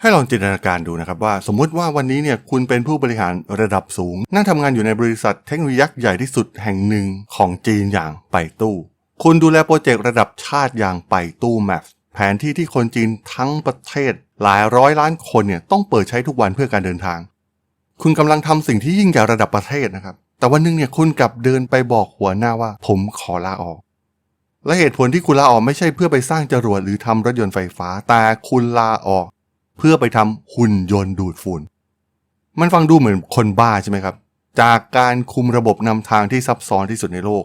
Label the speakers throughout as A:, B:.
A: ให้ลองจินตนาการดูนะครับว่าสมมุติว่าวันนี้เนี่ยคุณเป็นผู้บริหารระดับสูง นั่งทำงานอยู่ในบริษัทเทคโนโลยียักษ์ใหญ่ที่สุดแห่งหนึ่งของจีนอย่างไปตู้ คุณดูแลโปรเจกต์ระดับชาติอย่างไปตู้แมปแผนที่ที่คนจีนทั้งประเทศ หลายร้อยล้านคนเนี่ยต้องเปิดใช้ทุกวันเพื่อการเดินทาง คุณกำลังทำสิ่งที่ยิ่งใหญ่ระดับประเทศนะครับ แต่วันหนึงเนี่ยคุณกลับเดินไปบอกหัวหน้าว่า ผมขอลาออกและเหตุผลที่คุณลาออกไม่ใช่เพื่อไปสร้างจรวดหรือทำรถยนต์ไฟฟ้า แต่คุณลาออก เพื่อไปทำหุ่นยนต์ดูดฝุ่น มันฟังดูเหมือนคนบ้าใช่ไหมครับ จากการคุมระบบนำทางที่ซับซ้อนที่สุดในโลก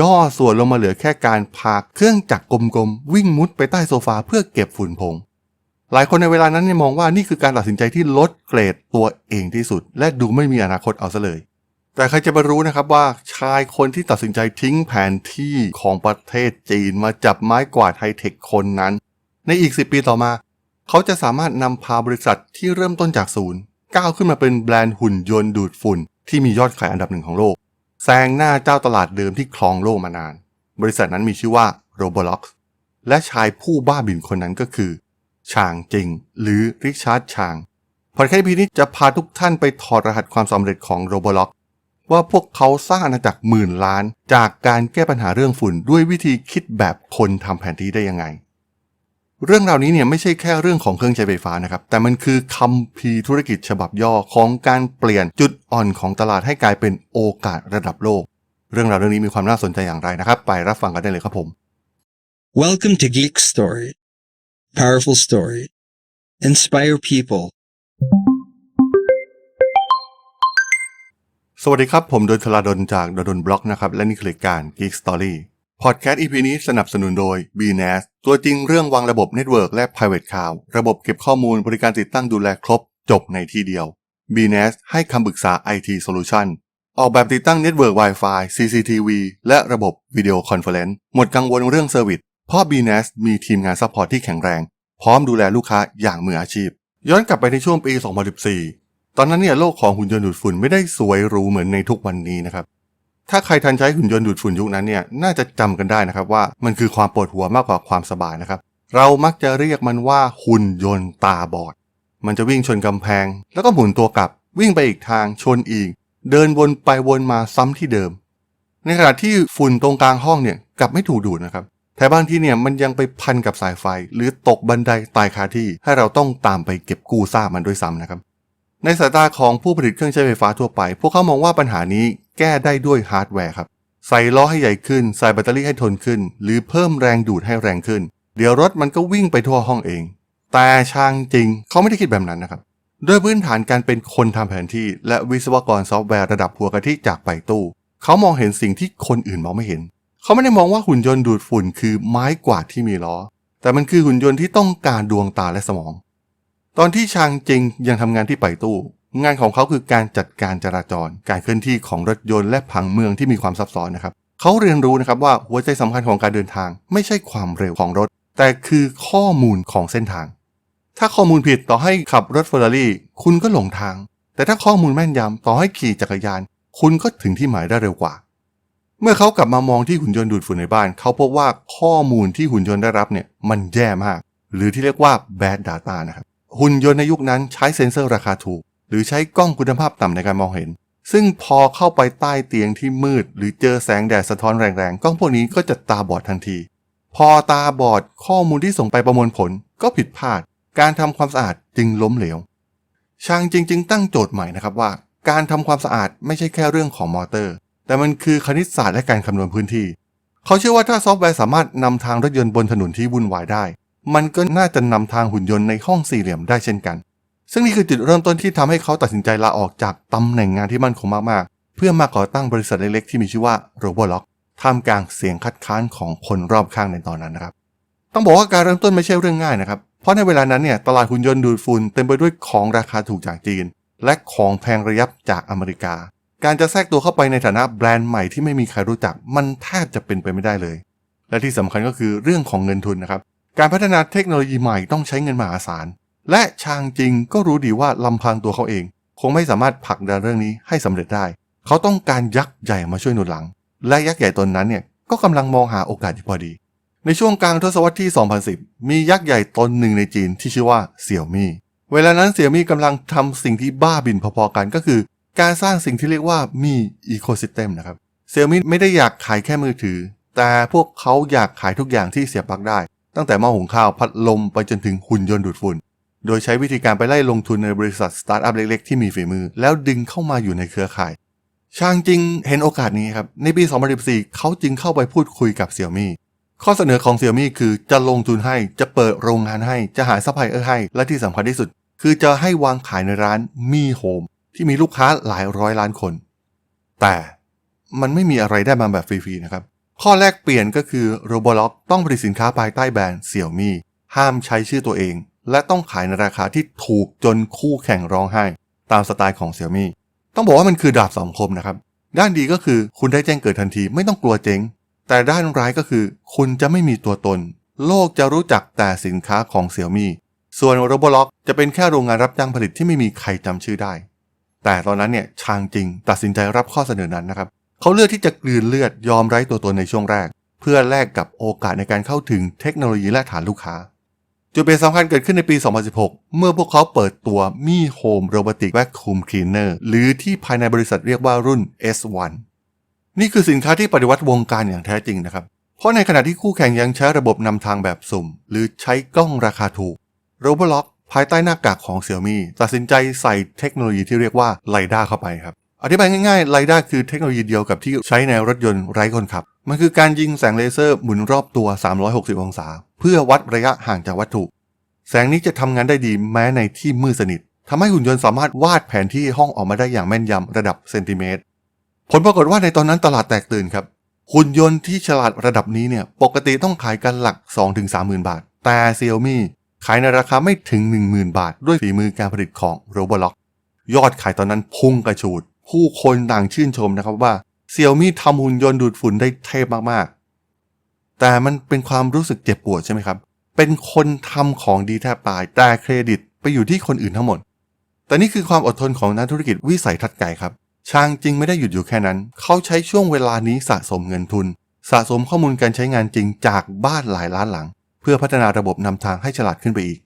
A: ย่อส่วนลงมาเหลือแค่การพาเครื่องจักรกลมๆ วิ่งมุดไปใต้โซฟาเพื่อเก็บฝุ่นผงหลายคนในเวลานั้นมองว่านี่คือการตัดสินใจที่ลดเกรดตัวเองที่สุด และดูไม่มีอนาคตเอาซะเลยแต่ใครจะไปรู้นะครับว่าชายคนที่ตัดสินใจทิ้งแผนที่ของประเทศจีนมาจับไม้กวาดไฮเทคคนนั้น ในอีก 10 ปีต่อมา เขาจะสามารถนำพาบริษัทที่เริ่มต้นจากศูนย์ก้าวขึ้นมาเป็นแบรนด์หุ่นยนต์ดูดฝุ่น ที่มียอดขายอันดับหนึ่งของโลกแซงหน้าเจ้าตลาดเดิมที่ครองโลกมานาน บริษัทนั้นมีชื่อว่า Roblox และชายผู้บ้าบิ่นคนนั้นก็คือ ชางจริง หรือริชาร์ดชางพอดแคสต์พีนี้จะพาทุกท่านไปถอดรหัสความสำเร็จของ Roblox ว่าพวกเขาสร้างอาณาจักรหมื่นล้าน จากการแก้ปัญหาเรื่องฝุ่นด้วยวิธีคิดแบบคนทำแผนที่ได้ยังไง เรื่องราวนี้เนี่ยไม่ใช่แค่เรื่องของเครื่องใช้ไฟฟ้านะครับ แต่มันคือคำพีร์ธุรกิจฉบับย่อของการเปลี่ยนจุดอ่อนของตลาดให้กลายเป็นโอกาสระดับโลก เรื่องราวเรื่องนี้มีความน่าสนใจอย่างไรนะครับ ไปรับฟังกันได้เลยครับผม
B: Welcome to Geek Story. Powerful story. Inspire people.
A: สวัสดีครับ ผมดนทลาดนจากดนบล็อกนะครับ และนี่คือรายการ Geek Story พอดแคสต์ EP นี้สนับสนุนโดย BNAS ตัวจริงเรื่องวางระบบ Network และ Private Cloud ระบบเก็บข้อมูลบริการติดตั้งดูแลครบ จบในที่เดียว BNAS ให้คำปรึกษา IT Solution ออกแบบติดตั้ง Network Wi-Fi CCTV และระบบวิดีโอคอนเฟอเรนซ์หมดกังวลเรื่องเซอร์วิสเพราะ BNAS มีทีมงานซัพพอร์ตที่แข็งแรง พร้อมดูแลลูกค้าอย่างมืออาชีพ ย้อนกลับไปในช่วงปี 2014 ตอนนั้นเนี่ยโลกของหุ่นยนต์ดูดฝุ่นไม่ได้สวยหรูเหมือนในทุกวันนี้นะครับ ถ้าใครทันใช้หุ่นยนต์ดูดฝุ่นยุคนั้นเนี่ยน่าจะจำกันได้นะครับว่ามันคือความปวดหัวมากกว่าความสบายนะครับ เรามักจะเรียกมันว่าหุ่นยนต์ตาบอด มันจะวิ่งชนกำแพง แล้วก็หมุนตัวกลับ วิ่งไปอีกทางชนอีก เดินวนไปวนมาซ้ำที่เดิม ในขณะที่ฝุ่นตรงกลางห้องเนี่ยกลับไม่ถูกดูดนะครับแถมบางทีเนี่ยมันยังไปพันกับสายไฟ หรือตกบันไดตายคาที่ให้เราต้องตามไปเก็บกู้ซากมันด้วยซ้ำนะครับ ในสายตาของผู้ผลิตเครื่องใช้ไฟฟ้าทั่วไป พวกเขามองว่าปัญหานี้แก้ได้ด้วยฮาร์ดแวร์ครับ ใส่ล้อให้ใหญ่ขึ้น ใส่แบตเตอรี่ให้ทนขึ้น หรือเพิ่มแรงดูดให้แรงขึ้น เดี๋ยวรถมันก็วิ่งไปทั่วห้องเอง แต่ช่างจริงเขาไม่ได้คิดแบบนั้นนะครับด้วยพื้นฐานการเป็นคนทำแผนที่ และวิศวกรซอฟต์แวร์ระดับหัวกะทิจากไปตู้เขามองเห็นสิ่งที่คนอื่นมองไม่เห็น เขาไม่ได้มองว่าหุ่นยนต์ดูดฝุ่นคือไม้กวาดที่มีล้อ แต่มันคือหุ่นยนต์ที่ต้องการดวงตาและสมอง ตอนที่ชางจริงยังทำงานที่ไปตู้ งานของเขาคือการจัดการจราจร การเคลื่อนที่ของรถยนต์และผังเมืองที่มีความซับซ้อนนะครับเขาเรียนรู้นะครับว่าหัวใจสำคัญของการเดินทาง ไม่ใช่ความเร็วของรถ แต่คือข้อมูลของเส้นทาง ถ้าข้อมูลผิดต่อให้ขับรถเฟอร์รารี่คุณก็หลงทาง แต่ถ้าข้อมูลแม่นยำต่อให้ขี่จักรยาน คุณก็ถึงที่หมายได้เร็วกว่า เมื่อเขากลับมามองที่หุ่นยนต์ดูดฝุ่นในบ้าน เขาพบว่าข้อมูลที่หุ่นยนต์ได้รับเนี่ยมันแย่มาก หรือที่เรียกว่า bad data นะครับ หุ่นยนต์ในยุคนั้นใช้เซ็นเซอร์ราคาถูก หรือใช้กล้องคุณภาพต่ำในการมองเห็น ซึ่งพอเข้าไปใต้เตียงที่มืด หรือเจอแสงแดดสะท้อนแรงๆ กล้องพวกนี้ก็จะตาบอดทันที พอตาบอดข้อมูลที่ส่งไปประมวลผลก็ผิดพลาด การทำความสะอาดจึงล้มเหลวชางจริง ๆ ตั้งโจทย์ใหม่นะครับว่า การทำความสะอาดไม่ใช่แค่เรื่องของมอเตอร์ แต่มันคือคณิตศาสตร์และการคำนวณพื้นที่ เขาเชื่อว่าถ้าซอฟต์แวร์สามารถนำทางรถยนต์บนถนนที่วุ่นวายได้ มันก็น่าจะนำทางหุ่นยนต์ในห้องสี่เหลี่ยมได้เช่นกัน ซึ่งนี่คือจุดเริ่มต้นที่ทำให้เขาตัดสินใจลาออกจากตำแหน่งงานที่มั่นคงมากๆ เพื่อมาก่อตั้งบริษัทเล็กๆที่มีชื่อว่า Roblox ท่ามกลางเสียงคัดค้านของคนรอบข้างในตอนนั้นนะครับ ต้องบอกว่าการเริ่มต้นไม่ใช่เรื่องง่ายนะครับ เพราะในเวลานั้นเนี่ยตลาดหุ่นยนต์ดูดฝุ่นเต็มไปด้วยของราคาถูกจากจีน และของแพงระยับจากอเมริกา การจะแทรกตัวเข้าไปในฐานะแบรนด์ใหม่ที่ไม่มีใครรู้จักมันแทบจะเป็นไปไม่ได้เลย และที่สำคัญก็คือเรื่องของเงินทุนนะครับ การพัฒนาเทคโนโลยีใหม่ต้องใช้เงินมหาศาล และชางจริงก็รู้ดีว่าลำพังตัวเขาเอง คงไม่สามารถผลักดันเรื่องนี้ให้สำเร็จได้ เขาต้องการยักษ์ใหญ่มาช่วยหนุนหลัง และยักษ์ใหญ่ตนนั้นเนี่ยก็กำลังมองหาโอกาสที่พอดี ในช่วงกลางทศวรรษที่ 2010 มียักษ์ใหญ่ตนหนึ่งในจีนที่ชื่อว่าเสี่ยวมี่เวลานั้นเสี่ยวมี่กำลังทำสิ่งที่บ้าบินพอๆกันก็คือ การสร้างสิ่งที่เรียกว่ามีอีโคซิสเต็มนะครับเสี่ยวมี่ไม่ได้อยากขายแค่มือถือ แต่พวกเขาอยากขายทุกอย่างที่เสียบปลั๊กได้ ตั้งแต่หม้อหุงข้าวพัดลมไปจนถึงหุ่นยนต์ดูดฝุ่น โดยใช้วิธีการไปไล่ลงทุนในบริษัทสตาร์ทอัพเล็กๆ ที่มีฝีมือ แล้วดึงเข้ามาอยู่ในเครือข่าย ชางจริงเห็นโอกาสนี้ครับ ในปี 2014 เขาจึงเข้าไปพูดคุยกับเสี่ยมี่ข้อเสนอของเสี่ยมี่คือจะลงทุนให้จะเปิดโรงงานให้จะหาซัพพลายเออร์ให้ และที่สำคัญที่สุด คือจะให้วางขายในร้านมีโฮมที่มีลูกค้าหลายร้อยล้านคน แต่มันไม่มีอะไรได้มาแบบฟรีๆนะครับ ข้อแรกเปลี่ยนก็คือ Roblox ต้องผลิตสินค้าภายใต้แบรนด์เสี่ยวมี่ห้ามใช้ชื่อตัวเอง และต้องขายในราคาที่ถูกจนคู่แข่งร้องไห้ ตามสไตล์ของเสี่ยวมี่ต้องบอกว่ามันคือดาบสองคมนะครับ ด้านดีก็คือคุณได้แจ้งเกิดทันทีไม่ต้องกลัวเจ๊ง แต่ด้านร้ายก็คือ คุณจะไม่มีตัวตน โลกจะรู้จักแต่สินค้าของเสี่ยวมี่ส่วน Roblox จะเป็นแค่โรงงานรับจ้างผลิตที่ไม่มีใครจำชื่อได้ แต่ตอนนั้นเนี่ยชางจริงตัดสินใจรับข้อเสนอนั้นนะครับ เขาเลือกที่จะกลืนเลือดยอมไร้ตัวตนในช่วงแรก เพื่อแลกกับโอกาสในการเข้าถึงเทคโนโลยีและฐานลูกค้า จุดเปลี่ยนสำคัญเกิดขึ้นในปี 2016 เมื่อพวกเขาเปิดตัวมี่โฮมโรบอติกแวคคูมคลีเนอร์หรือที่ภายในบริษัทเรียกว่ารุ่น S1 นี่คือสินค้าที่ปฏิวัติวงการอย่างแท้จริงนะครับ เพราะในขณะที่คู่แข่งยังใช้ระบบนำทางแบบสุ่ม หรือใช้กล้องราคาถูก Roblox ภายใต้หน้ากากของ Xiaomi ตัดสินใจใส่เทคโนโลยีที่เรียกว่าไ i ด้าเข้าไปครับ อธิบายง่ายๆไ i ด้าคือเทคโนโลยีเดียวกับที่ใช้ในรถยนต์ไร้คนขับ มันคือการยิงแสงเลเซอร์หมุนรอบตัว 360 องศา เพื่อวัดระยะห่างจากวัตถุ แสงนี้จะทำงานได้ดีแม้ในที่มืดสนิททำให้หุ่นยนต์สามารถวาดแผนที่ห้องออกมาได้อย่างแม่นยำระดับเซนติเมตร ผลปรากฏว่าในตอนนั้นตลาดแตกตื่นครับ หุ่นยนต์ที่ฉลาดระดับนี้เนี่ยปกติต้องขายกันหลัก 2-30,000 บาท แต่ Xiaomi ขายในราคาไม่ถึง 10,000 บาท ด้วยฝีมือการผลิตของ Roblox ยอดขายตอนนั้นพุ่งกระฉูด ผู้คนต่างชื่นชมนะครับว่า Xiaomi ทำหุ่นยนต์ดูดฝุ่นได้เทพมากๆ แต่มันเป็นความรู้สึกเจ็บปวดใช่ไหมครับ เป็นคนทำของดีแทบตาย แต่เครดิตไปอยู่ที่คนอื่นทั้งหมด แต่นี่คือความอดทนของนักธุรกิจวิสัยทัศน์ไกลครับ ชางจริงไม่ได้หยุดอยู่แค่นั้น เขาใช้ช่วงเวลานี้สะสมเงินทุน สะสมข้อมูลการใช้งานจริงจากบ้านหลายล้านหลัง เพื่อพัฒนาระบบนำทางให้ฉลาดขึ้นไปอีก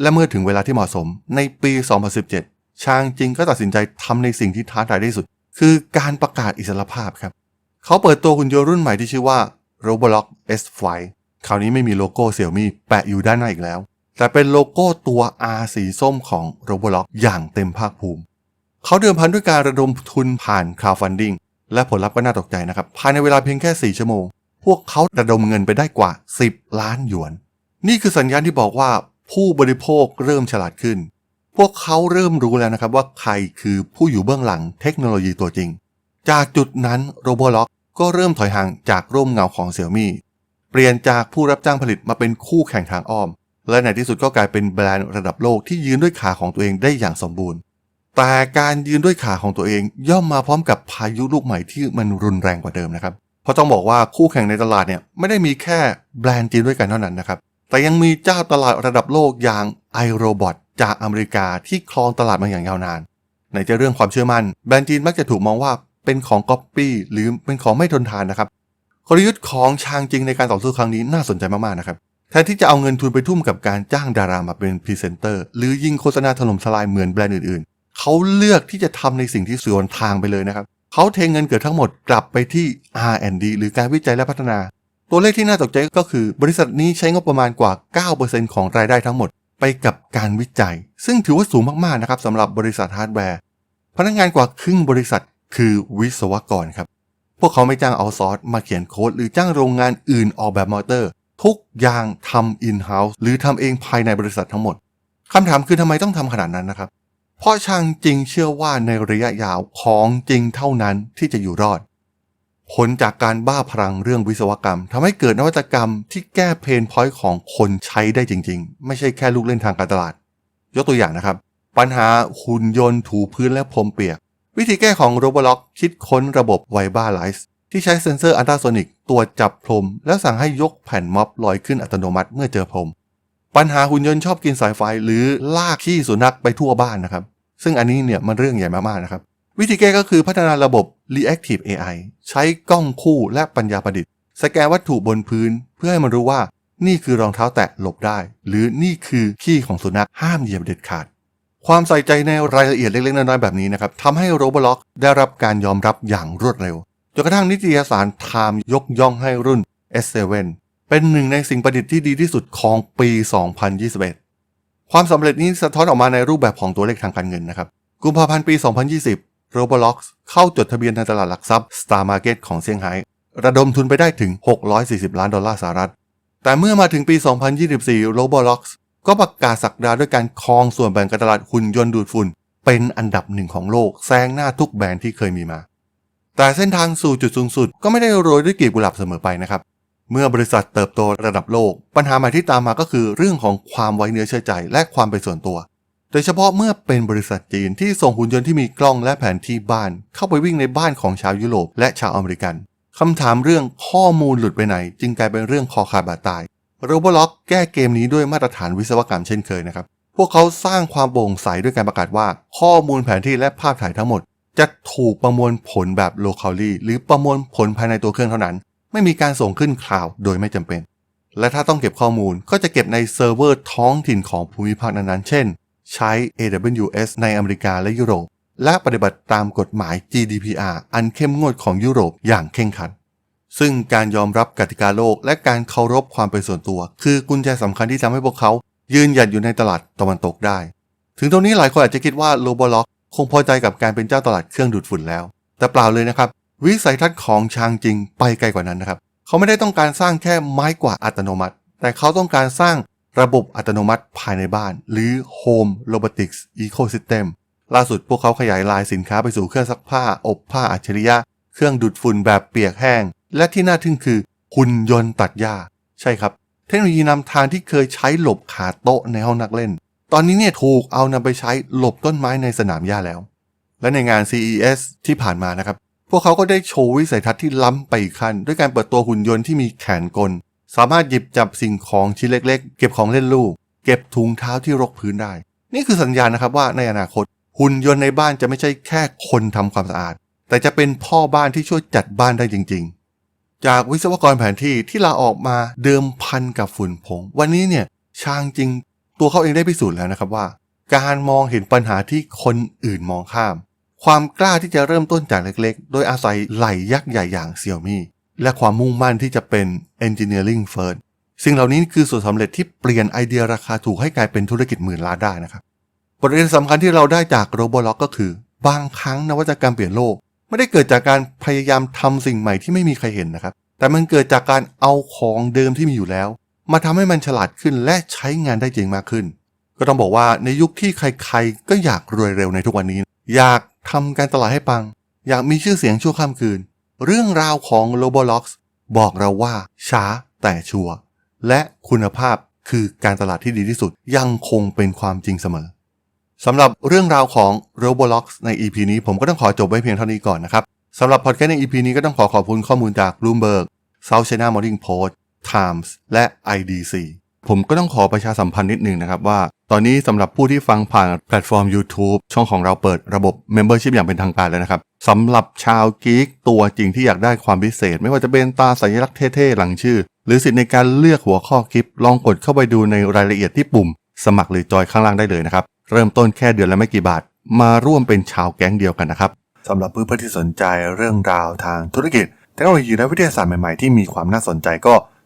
A: และเมื่อถึงเวลาที่เหมาะสมในปี 2017 ชางจริงก็ตัดสินใจทำในสิ่งที่ท้าทายที่สุด คือการประกาศอิสรภาพครับ เขาเปิดตัวหุ่นยนต์รุ่นใหม่ที่ชื่อว่า Roblox S5 คราวนี้ไม่มีโลโก้เสี่ยมี่แปะอยู่ด้านหน้าอีกแล้ว แต่เป็นโลโก้ตัว R สีส้มของ Roblox อย่างเต็มภาคภูมิ เขาเดิมพันด้วยการระดมทุนผ่าน crowdfunding และผลลัพธ์ก็น่าตกใจนะครับ ภายในเวลาเพียงแค่ 4 ชั่วโมง พวกเขาระดมเงินไปได้กว่า 10 ล้านหยวน นี่คือสัญญาณที่บอกว่าผู้บริโภคเริ่มฉลาดขึ้น พวกเขาเริ่มรู้แล้วนะครับว่าใครคือผู้อยู่เบื้องหลังเทคโนโลยีตัวจริง จากจุดนั้น Roblox ก็เริ่มถอยห่างจากร่มเงาของ Xiaomi เปลี่ยนจากผู้รับจ้างผลิตมาเป็นคู่แข่งทางอ้อม และในที่สุดก็กลายเป็นแบรนด์ระดับโลกที่ยืนด้วยขาของตัวเองได้อย่างสมบูรณ์ แต่การยืนด้วยขาของตัวเองย่อมมาพร้อมกับพายุลูกใหม่ที่มันรุนแรงกว่าเดิมนะครับเพราะต้องบอกว่าคู่แข่งในตลาดเนี่ยไม่ได้มีแค่แบรนด์จีนด้วยกันเท่านั้นนะครับแต่ยังมีเจ้าตลาดระดับโลกอย่าง iRobot จากอเมริกาที่ครองตลาดมาอย่างยาวนาน ในจะเรื่องความเชื่อมั่นแบรนด์จีนมักจะถูกมองว่าเป็นของก๊อปปี้หรือเป็นของไม่ทนทานนะครับกลยุทธ์ของชางจริงในการต่อสู้ครั้งนี้น่าสนใจมากๆนะครับแทนที่จะเอาเงินทุนไปทุ่มกับการจ้างดารามาเป็นพรีเซนเตอร์ หรือยิงโฆษณาถล่มทลายเหมือนแบรนด์อื่นๆ เขาเลือกที่จะทำในสิ่งที่สวนทางไปเลยนะครับ เขาเทเงินเกิดทั้งหมดกลับไปที่ R&D หรือการวิจัยและพัฒนา ตัวเลขที่น่าตกใจก็คือบริษัทนี้ใช้งบประมาณกว่า 9%ของรายได้ทั้งหมด ไปกับการวิจัย ซึ่งถือว่าสูงมากๆนะครับสำหรับบริษัทฮาร์ดแวร์ พนักงานกว่าครึ่งบริษัทคือวิศวกรครับ พวกเขาไม่จ้างเอาซอร์สมาเขียนโค้ด หรือจ้างโรงงานอื่นออกแบบมอเตอร์ ทุกอย่างทำอินเฮ้าส์หรือทำเองภายในบริษัททั้งหมดคำถามคือทำไมต้องทำขนาดนั้นนะครับ เพราะช่างจริงเชื่อว่าในระยะยาวของจริงเท่านั้นที่จะอยู่รอด ผลจากการบ้าพลังเรื่องวิศวกรรมทำให้เกิดนวัตกรรมที่แก้เพนพอยต์ของคนใช้ได้จริง ๆ ไม่ใช่แค่ลูกเล่นทางการตลาด ยกตัวอย่างนะครับ ปัญหาหุ่นยนต์ถูพื้นและพรมเปียก วิธีแก้ของ Roblox คิดค้นระบบ v i b a l i z e ที่ใช้เซ็นเซอร์อัลตราโซนิกตรวจจับพรม แล้วสั่งให้ยกแผ่นม็อบลอยขึ้นอัตโนมัติเมื่อเจอพรม ปัญหาหุ่นยนต์ชอบกินสายไฟหรือลากขี้สุนัขไปทั่วบ้านนะครับ ซึ่งอันนี้เนี่ยมันเรื่องใหญ่มากๆนะครับ วิธีแก้ก็คือพัฒนาระบบ Reactive AI ใช้กล้องคู่และปัญญาประดิษฐ์ สแกนวัตถุบนพื้นเพื่อให้มันรู้ว่า นี่คือรองเท้าแตะหลบได้ หรือนี่คือขี้ของสุนัขห้ามเหยียบเด็ดขาด ความใส่ใจในรายละเอียดเล็กๆ น้อยๆ แบบนี้นะครับทำให้ Roblox ได้รับการยอมรับอย่างรวดเร็วจนกระทั่งนิตยสาร Time ยกย่องให้รุ่น S7 เป็นหนึ่งในสิ่งประดิษฐ์ที่ดีที่สุดของปี 2021 ความสำเร็จนี้สะท้อนออกมาในรูปแบบของตัวเลขทางการเงินนะครับ กุมภาพันธ์ปี 2020 Roblox เข้าจดทะเบียนในตลาดหลักทรัพย์ Star Market ของเซี่ยงไฮ้ระดมทุนไปได้ถึง 640 ล้านดอลลาร์สหรัฐ แต่เมื่อมาถึงปี 2024 Roblox ก็ประกาศสักดาด้วยการครองส่วนแบ่งการตลาดหุ่นยนต์ดูดฝุ่น เป็นอันดับหนึ่งของโลกแซงหน้าทุกแบรนด์ที่เคยมีมา แต่เส้นทางสู่จุดสูงสุดก็ไม่ได้โรยด้วยกลีบกุหลาบเสมอไปนะครับ เมื่อบริษัทเติบโตระดับโลก ปัญหาใหม่ที่ตามมาก็คือเรื่องของความไว้เนื้อเชื่อใจและความเป็นส่วนตัว โดยเฉพาะเมื่อเป็นบริษัทจีนที่ส่งหุ่นยนต์ที่มีกล้องและแผนที่บ้าน เข้าไปวิ่งในบ้านของชาวยุโรปและชาวอเมริกันคำถามเรื่องข้อมูลหลุดไปไหน จึงกลายเป็นเรื่องคอขาดบาดตายโรบล็อกแก้เกมนี้ด้วยมาตรฐานวิศวกรรมเช่นเคยนะครับ พวกเขาสร้างความโปร่งใสด้วยการประกาศว่า ข้อมูลแผนที่และภาพถ่ายทั้งหมด จะถูกประมวลผลแบบ locally หรือประมวลผลภายในตัวเครื่องเท่านั้น ไม่มีการส่งขึ้นคลาวด์โดยไม่จำเป็น และถ้าต้องเก็บข้อมูลก็จะเก็บในเซิร์ฟเวอร์ท้องถิ่นของภูมิภาคนั้นๆ เช่น ใช้ AWS ในอเมริกาและยุโรป และปฏิบัติตามกฎหมาย GDPR อันเข้มงวดของยุโรปอย่างเคร่งครัดซึ่งการยอมรับกติกาโลกและการเคารพความเป็นส่วนตัว คือกุญแจสำคัญที่ทำให้พวกเขา ยืนหยัดอยู่ในตลาดตะวันตกได้ ถึงตรงนี้หลายคนอาจจะคิดว่าโ o บล็อกคงพอใจกับการเป็นเจ้าตลาดเครื่องดูดฝุ่นแล้ว แต่เปล่าเลยนะครับ วิสัยทัศน์ของชางจริงไปไกลกว่านั้นนะครับ เขาไม่ได้ต้องการสร้างแค่ไม้กวาดอัตโนมัติ แต่เขาต้องการสร้าง ระบบอัตโนมัติภายในบ้าน หรือ Home Robotics Ecosystem ล่าสุดพวกเขาขยายลายสินค้าไปสู่เครื่องซักผ้า อบผ้าอัจฉริยะ เครื่องดูดฝุ่นแบบเปียกแห้ง และที่น่าทึ่งคือหุ่นยนต์ตัดหญ้า ใช่ครับ เทคโนโลยีนำทางที่เคยใช้หลบขาโต๊ะในห้องนักเล่น ตอนนี้เนี่ยถูกเอานำไปใช้หลบต้นไม้ในสนามหญ้าแล้ว และในงาน CES ที่ผ่านมานะครับ พวกเขาก็ได้โชว์วิสัยทัศน์ที่ล้ำไปอีกขั้น ด้วยการเปิดตัวหุ่นยนต์ที่มีแขนกล สามารถหยิบจับสิ่งของชิ้นเล็กๆ เก็บของเล่นลูก เก็บถุงเท้าที่รกพื้นได้ นี่คือสัญญาณนะครับว่าในอนาคต หุ่นยนต์ในบ้านจะไม่ใช่แค่คนทำความสะอาด แต่จะเป็นพ่อบ้านที่ช่วยจัดบ้านได้จริง ๆ จากวิศวกรแผนที่ที่ลาออกมาเดิมพันกับฝุ่นผง วันนี้เนี่ยชางจริง ตัวเขาเองได้พิสูจน์แล้วนะครับว่า การมองเห็นปัญหาที่คนอื่นมองข้าม ความกล้าที่จะเริ่มต้นจากเล็กๆ โดยอาศัยไหลยักษ์ใหญ่อย่างเซี่ยมี่ และความมุ่งมั่นที่จะเป็น engineering first สิ่งเหล่านี้คือส่วนสำเร็จที่เปลี่ยนไอเดียราคาถูกให้กลายเป็นธุรกิจหมื่นล้านได้นะครับบทเรียนสำคัญที่เราได้จากโรบอล็อกก็คือ บางครั้งนวัตกรรมเปลี่ยนโลก ไม่ได้เกิดจากการพยายามทำสิ่งใหม่ที่ไม่มีใครเห็นนะครับ แต่มันเกิดจากการเอาของเดิมที่มีอยู่แล้ว มาทำให้มันฉลาดขึ้นและใช้งานได้จริงมากขึ้น ก็ต้องบอกว่าในยุคที่ใครๆ ก็อยากรวยเร็วในทุกวันนี้ อยากทำการตลาดให้ปัง อยากมีชื่อเสียงชั่วข้ามคืน เรื่องราวของ Roblox บอกเราว่าช้าแต่ชัวร์และคุณภาพคือการตลาดที่ดีที่สุดยังคงเป็นความจริงเสมอสำหรับเรื่องราวของ Roblox ใน EP นี้ผมก็ต้องขอจบไว้เพียงเท่านี้ก่อนนะครับสำหรับพอดแคสต์ใน EP นี้ก็ต้องขอขอบคุณข้อมูลจาก Bloomberg South China Morning Post Times และ IDC ผมก็ต้องขอประชาสัมพันธ์นิดนึงนะครับว่า ตอนนี้สำหรับผู้ที่ฟังผ่านแพลตฟอร์ม YouTube ช่องของเราเปิดระบบ Membership อย่างเป็นทางการแล้วนะครับสำหรับชาวกีกตัวจริงที่อยากได้ความพิเศษ ไม่ว่าจะเป็นตาสัญลักษณ์เท่ๆ หลังชื่อ หรือสิทธิ์ในการเลือกหัวข้อคลิป ลองกดเข้าไปดูในรายละเอียดที่ปุ่ม สมัครหรือจอยข้างล่างได้เลยนะครับเริ่มต้นแค่เดือนละไม่กี่บาท มาร่วมเป็นชาวแก๊งเดียวกันนะครับสำหรับเพื่อนๆที่สนใจเรื่องราวทางธุรกิจเทคโนโลยีและวิทยาศาสตร์ใหม่ๆที่มีความน่าสนใจก็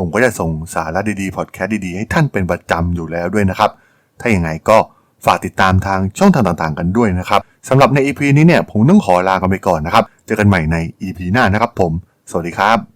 A: ผมก็จะส่งสาระดีๆพอดแคสต์ดีๆ ให้ท่านเป็นประจำอยู่แล้วด้วยนะครับ ถ้าอย่างไงก็ฝากติดตามทางช่องทางต่างๆ กันด้วยนะครับสำหรับใน EP นี้เนี่ยผมต้องขอลากันไปก่อนนะครับ เจอกันใหม่ใน EP หน้านะครับผม สวัสดีครับ